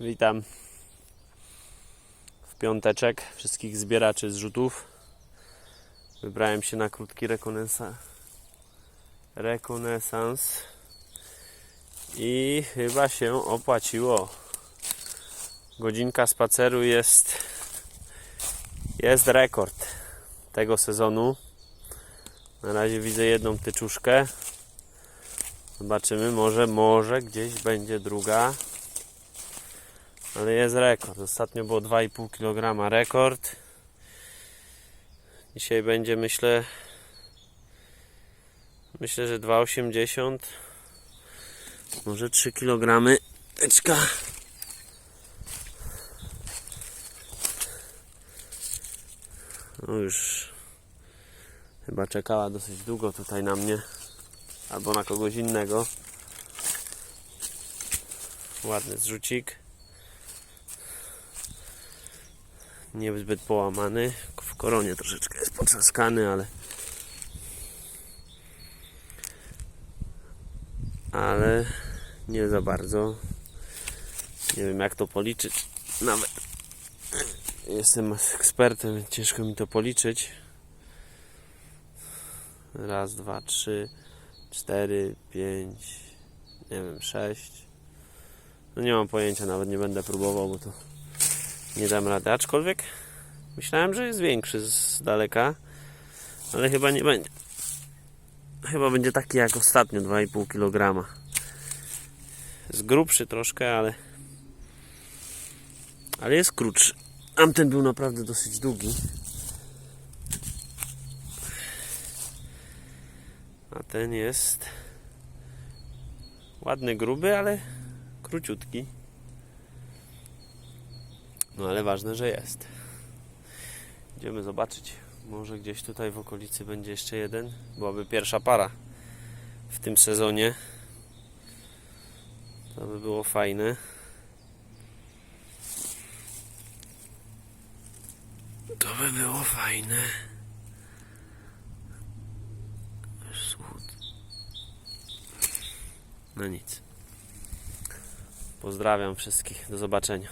Witam w piąteczek wszystkich zbieraczy zrzutów. Wybrałem się na krótki rekonesa... rekonesans i chyba się opłaciło. Godzinka spaceru jest jest rekord tego sezonu. Na razie widzę jedną tyczuszkę. Zobaczymy, może, może gdzieś będzie druga. Ale jest rekord. Ostatnio było 2,5 kg rekord. Dzisiaj będzie myślę myślę, że 2,80 może 3 kg teczka. No już chyba czekała dosyć długo tutaj na mnie albo na kogoś innego. Ładny zrzucik. Niezbyt połamany. W koronie troszeczkę jest potrzaskany, ale ale nie za bardzo. Nie wiem jak to policzyć. Nawet jestem ekspertem, ciężko mi to policzyć. Raz, dwa, trzy, cztery, pięć, nie wiem, sześć. No nie mam pojęcia, nawet nie będę próbował, bo to nie dam rady. Aczkolwiek myślałem, że jest większy z daleka, ale chyba nie będzie. Chyba będzie taki jak ostatnio, 2,5 kg. Jest grubszy troszkę, ale ale jest krótszy. Tamten był naprawdę dosyć długi. A ten jest ładny, gruby, ale króciutki. No ale ważne, że jest. Idziemy zobaczyć. Może gdzieś tutaj w okolicy będzie jeszcze jeden. Byłaby pierwsza para w tym sezonie. To by było fajne. To by było fajne. No nic. Pozdrawiam wszystkich. Do zobaczenia.